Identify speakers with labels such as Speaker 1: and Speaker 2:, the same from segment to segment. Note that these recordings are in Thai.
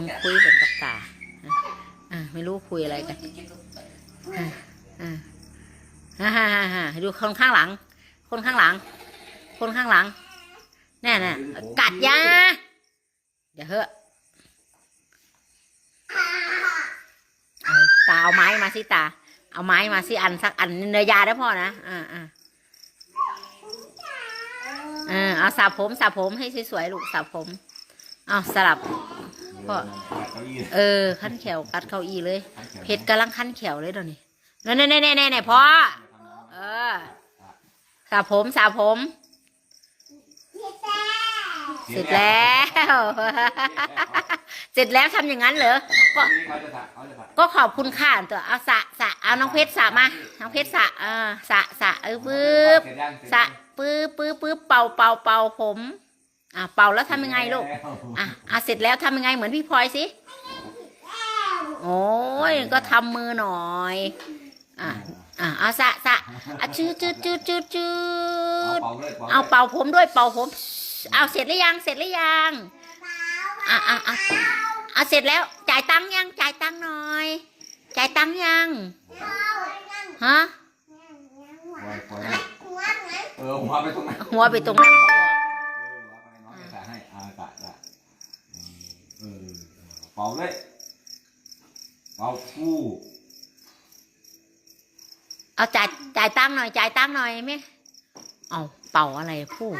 Speaker 1: มึงคุยกันกับตาอะอะไม่รู้คุยอะไรกันอะอะฮ่าฮ่าฮ่าฮ่าดูคนข้างหลัง คนข้างหลัง คนข้างหลังแน่น่ะกัดยาเดี๋ยวเถอะเอตาเอาไม้มาสิตา เอาไม้มาสิอันสักอันเนยยาได้พ่อนะอ่าอ่าเออเอาสระผมสระผมให้สวยๆลูกสระผมเอาสลับ พ่อเออขั้นแขวกัดเก้าอี้เลยเพชรกำลังขั้นแขวเลยเดี๋ยวนี้แน่แน่แน่แน่แน่พ่อเออสระผมสระผมเสร็จแล้ว เสร็จแล้วทำอย่างนั้นเหรอ ก็
Speaker 2: เขาจะสระเขาจะสระ
Speaker 1: ก็ขอบคุณค่ะตัวเอาสระสระเอาน้องเพชรสระมา น้องเพชรสระเออสระสระเออปึ๊บ
Speaker 2: เสร็จยังเร็จ
Speaker 1: สระ
Speaker 2: ยัง
Speaker 1: ปึ๊บปึ๊บปึ๊บเป่าเป่าเป่าผม อะเป่าแล้วทำยังไงลูกอะอะเสร็จแล้วทำยังไงเหมือนพี่พลอยสิโอ้ยก็ทำมือหน่อยอะอะเอาสระสระอะจืดจืดจืดจืดจืด
Speaker 2: เอาเป่าเลย
Speaker 1: เอาเป่าผมด้วยเป่าผมเอาเสร็จหรือยังเสร็จหรือยังอะอะอะเอาเสร็จแล้วจ่ายตังค์ยังจ่ายตังค์หน่อยจ่ายตังค์ยังฮะ
Speaker 2: ปล่อยปล่อยนะเออหัวไปตรงนั้น
Speaker 1: หัวไปตรงนั้นเขาบอก
Speaker 2: เออหัวไปน้องจะสระให้อ่าสระสระเออเป่าเลยเป่าฟู่
Speaker 1: เอาจ่ายจ่ายตังค์หน่อยจ่ายตังค์หน่อยไหมเอาเป่าอะไรพูด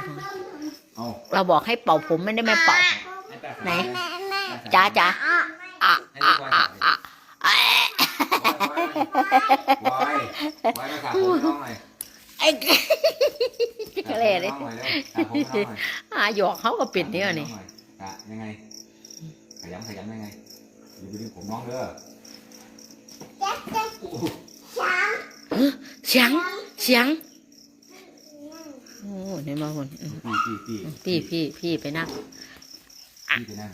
Speaker 2: เอา
Speaker 1: เราบอกให้เป่าผมไม่ได้ไม่เป่า ไหน จ้าจ้าอะ
Speaker 2: ให้
Speaker 1: อะ
Speaker 2: ลูก
Speaker 1: อะ
Speaker 2: อะ
Speaker 1: อะเอ๊ะ
Speaker 2: วายวายมาสระผมให้น้องหน่อย
Speaker 1: ไอ้ก็เลยเลย
Speaker 2: สระผมให้น้องหน่อยเร็วสระผมให้น้องหน่อย
Speaker 1: อะหยอกเขาก็ปิดเนี่ยนี่
Speaker 2: กะยังไง ขยำขยำยังไงอยู่ไปดึงผมน้องเด้อ
Speaker 1: เสียงเสียงโอ้เนี่ยมาคน
Speaker 2: พี่พี่พี่
Speaker 1: พี่พี่พี่ไปนั่ง
Speaker 2: พี่ไปนั่ง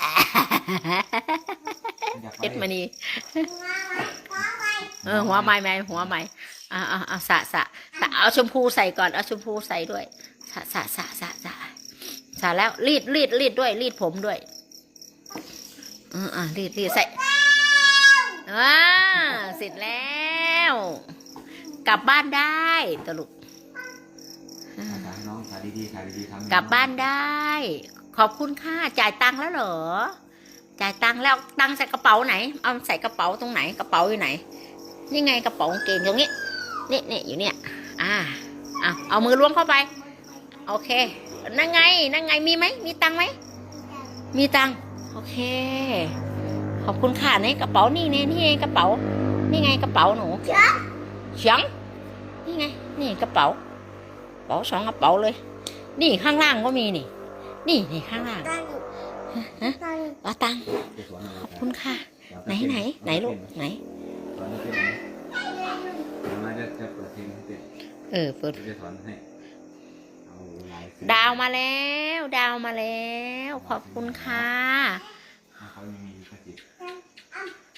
Speaker 2: อยา
Speaker 1: เพชรมณีเออหัวไม้ไม้หัวไม้อ่าอ่าอ่าสะสะสะเอาชมพูใส่ก่อนเอาชมพูใส่ด้วยสะสะสะสะสะสะแล้วรีดรีดรีดด้วยรีดผมด้วย อออ่ารีดรีดใส่อ่าเสร็จแล้ว กลับบ้านได้ตลุก
Speaker 2: ถ่ายให้น้องถ่ายดีๆถ่ายดีๆทำ
Speaker 1: กลับบ้านได้ ขอบคุณค่ะจ่ายตังค์แล้วเหรอ จ่ายตังค์แล้วตังค์ใส่กระเป๋าไหน เอาใส่กระเป๋าตรงไหน กระเป๋าอยู่ไหน นี่ไงกระเป๋ากางเกงตรงนี้นี่นี่อยู่เนี่ย อ่าอะเอามือล้วงเข้าไป โอเค นั่งไง นั่งไง มีไหม มีตังค์ไหม มีตังค์โอ เค ขอบคุณค่ะในกระเป๋านี่เนี่ยนี่ไงกระเป๋า นี่ไงกระเป๋าหนูเฉียงนี่ไง นี่กระเป๋า กระเป๋าสองกระเป๋าเลย นี่ข้างล่างก็มีนี่ นี่นี่ข้างล่างเอาตังค์ขอบคุณค่ะ ไหนไหนไหนลูกไหน
Speaker 2: สอนให้เต้นไหมเดี๋ยวมาจะจะเปิดเพลงให้เต้น
Speaker 1: เออเปิด
Speaker 2: เดี๋ยวจะสอนให้
Speaker 1: ดาวมาแล้ว ดาวมาแล้ว ขอบคุณค่ะ
Speaker 2: ถ้าเขายังมีลิขสิทธิ์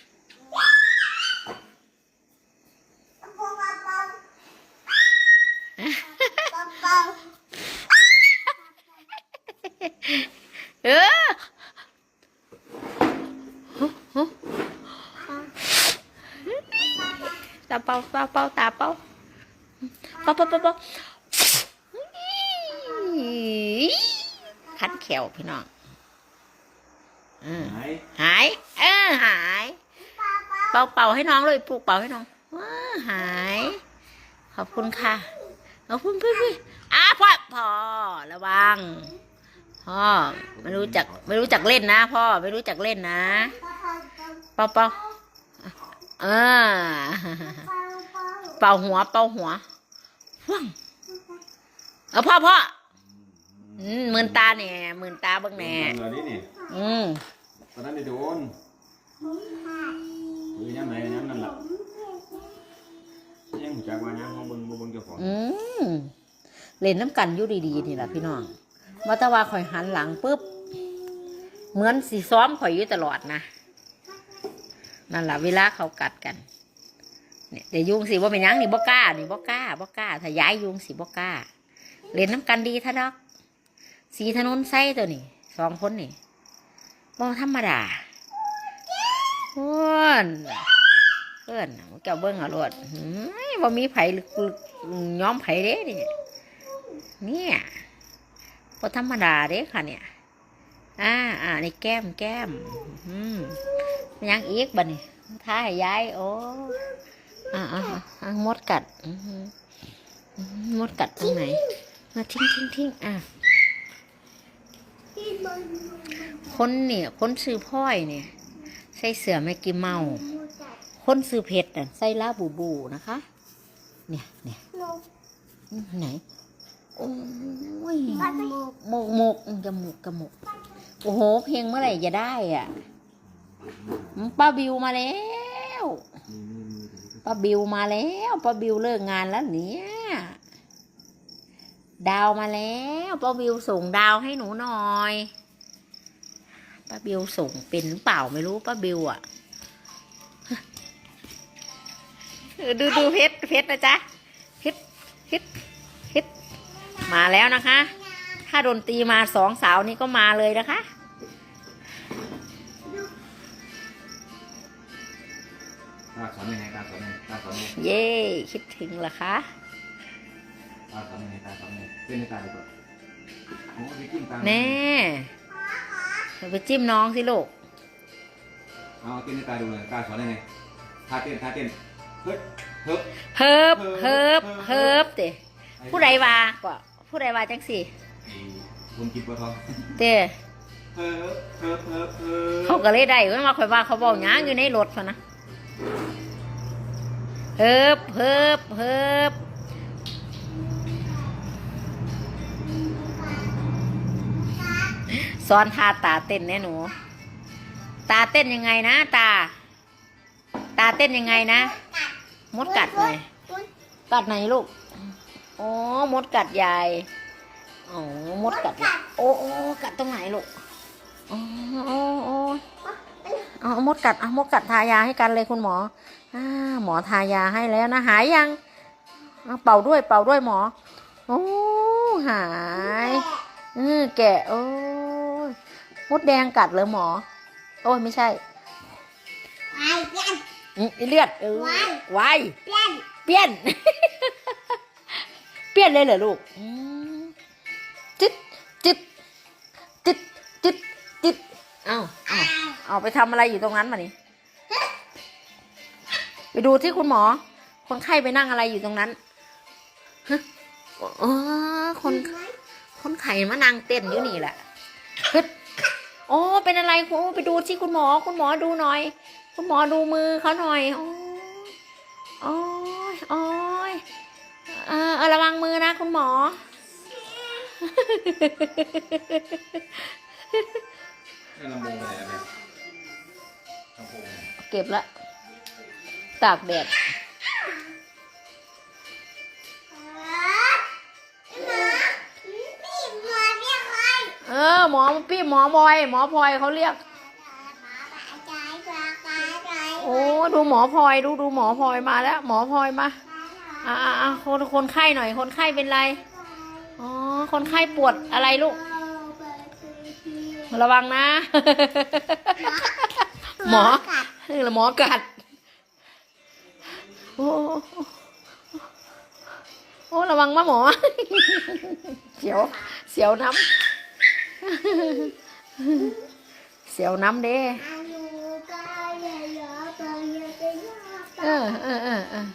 Speaker 1: เออตาเป่าเป่าเป่าตาเป่าเป่าเป่าเป่าเป่า คันแขวพี่น้องอืม
Speaker 2: ไหน
Speaker 1: หาย เออหาย เป่าเป่าให้น้องเลยปลูกเป่าให้น้องว้าหาย ขอบคุณค่ะขอบคุณพี่พี่อ้าพ่อพ่อระวังพ่อไม่รู้จักไม่รู้จักเล่นนะพ่อไม่รู้จักเล่นนะ เป่าเป่าเออเป่าหัว เป่าหัวฟังเออพ่อพ่อ อืมหมื่นตาเนี่ยหมื่นตาเบ้างแหน่
Speaker 2: โดนเลยนี่
Speaker 1: อืม
Speaker 2: ตอนนั้นได้โดนคือย้ำไหนย้ำนั่นแหละยังหูจักว่าย้ำของบนบนเจ้าของ
Speaker 1: อืมเล่นน้ำกันอยู่ดีๆนี่แหละพี่น้องมาตะว่าข่อยหันหลังปุ๊บ เหมือนสีซ้อมข่อยอยู่ตลอดนะนั่นแหละเวลาเขากัดกันเนี่ยเดี๋ยวยุงสิว่าเป็นหยังนี่บ่กล้านี่บ่กล้าบ่กล้าถ้าย้ายยุงสิบ่กล้าเล่นน้ำกันดีท่าดอก สีถนนไส้ตัวนี่สองคนนี่บ่ธรรมดาเพื่อนเพื่อนเจ้าเบิ้งเอารวดหืมบ่มีไผลึกๆย้อมไผ่เด้นี่เนี่ยบ่ธรรมดาเด้ค่ะเนี่ยอ่าอ่าในแก้มแก้มอืมยังอีกบัดนี่ท้าให้ย้ายโอ้อ่าอ่าอ่มดกัดมมดกัดตรงไหนมาทิ้งทิ้งทิ้งอะ คนเนี่ยคนซื้อพ่อยเนี่ย ใส่เสือแม่กิมเมาคนซื้อเพชรน่ะใส่ลาบูบูนะคะ เนี่ยเนี่ยไหนโอ้ยหมกหมกจมูกจมูกโอ้โห เพลงเมื่อไหร่จะได้อะป้าบิวมาแล้วป้าบิวมาแล้วป้าบิวเลิกงานแล้วเนี่ยดาวมาแล้วป้าบิวส่งดาวให้หนูหน่อย ป้าบิวส่งเป็นหรือเปล่าไม่รู้ป้าบิวอะเออดูดูเพชรเพชรนะจ๊ะเพชรเพชรเพชรมาแล้วนะคะ ถ้าดนตรีมาสองสาวนี้ก็มาเลยนะคะ
Speaker 2: ตาสอนยังไงตาสอนยังไงตาสอนยังไง
Speaker 1: เย่คิดถึงเหรอคะ
Speaker 2: ตาสอนยังไงตาสอนยังไงเต้นในตาดีกว่าโอ้ยจิ้มตา
Speaker 1: แน่เดี๋ยวไปจิ้มน้องสิลูก
Speaker 2: เอาเต้นในตาดูเลยตาสอนยังไงท่าเต้นท่าเต้นเฮ้ยเฮ้ย
Speaker 1: เฮิบเฮิบเฮิบเตะผู้ใดว่าก็ผู้ใดว่าจังสิ
Speaker 2: ไอ้คนกินปลาทอง
Speaker 1: เตะ
Speaker 2: เฮ้ยเฮ้ยเฮ้ยเฮ้ย
Speaker 1: เขาก็เลยได้เว้ยมาคอยว่าเขาบอกหยังอยู่ในรถพะนะเฮิบเฮิบเฮิบ สอนท่าตาเต้นแน่หนู ตาเต้นยังไงนะ ตา ตาเต้นยังไงนะ มดกัดหนกัดไหนลูกอ๋อมดกัดยายอ๋อมดกัด โอ้โอ้กัดตรงไหนลูกอ๋อโอ้โอ้อ๋อมดกัดอะมดกัดทายาให้กันเลยคุณหมออ่าหมอทายาให้แล้วนะหายยังเป่าด้วยเป่าด้วยหมอ โอ้หาย อือแกะโอ้ มดแดงกัดเลยหมอ โอ้ยไม่ใช่อืมเลือดเออไวเปลี่ยนเปลี่ยนเลยเหรอลูกอืมจิตจิตจิตจิตจิตเอาเอาเอาไปทำอะไรอยู่ตรงนั้นมานี่ไปดูที่คุณหมอ คนไข้ไปนั่งอะไรอยู่ตรงนั้นฮะอ๋อคนคนไข้มานั่งเต้นอยู่นี่แหละฮึดโอ้เป็นอะไรคุณไปดูที่คุณหมอ คุณหมอดูหน่อย คุณหมอดูมือเขาหน่อยโอ้โอ้ยโอ้ยเออเออระวังมือนะ คุณหมอ
Speaker 2: นี่ลำโพงไปไหนเนี่ยลำโพง
Speaker 1: เก็บละตากแดด ออหมอพี่หมอบอย หมอพลอยเขาเรียก โอ้ดูหมอพลอยดูดูหมอพลอยมาแล้ว หมอพลอยมาอ่าอ่าคนคนไข้หน่อย คนไข้เป็นไรอ๋อคนไข้ปวดอะไรลูก ระวังนะ หมอเออหมอกัดโอ้โอ้ระวังมาหมอ เสียว เสียวน้ำ เสียวน้ำเด้เออเออเออเออ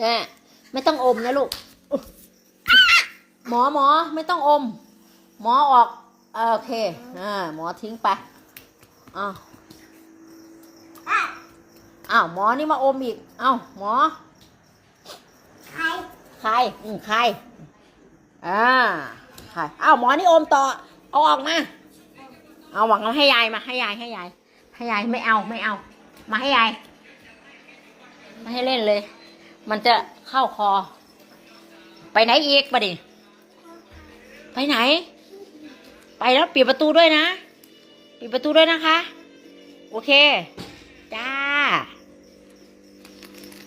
Speaker 1: เนี่ยไม่ต้องอมนะลูก หมอหมอไม่ต้องอม หมอออกเออโอเคอ่าหมอทิ้งไปอ้าวอ้าวหมอนี่มาอมอีกเอ้าหมอใครอืมใครอ่าใครอ้าวหมอนี่อมต่อเอาออกมาเอาหวังเอาให้ยายมาให้ยายให้ยายให้ยายไม่เอาไม่เอา มาให้ยายไม่ให้เล่นเลย มันจะเข้าคอ ไปไหนอีกปะดิไปไหน ไปแล้วปิดประตูด้วยนะ ปิดประตูด้วยนะคะ โอเค จ้า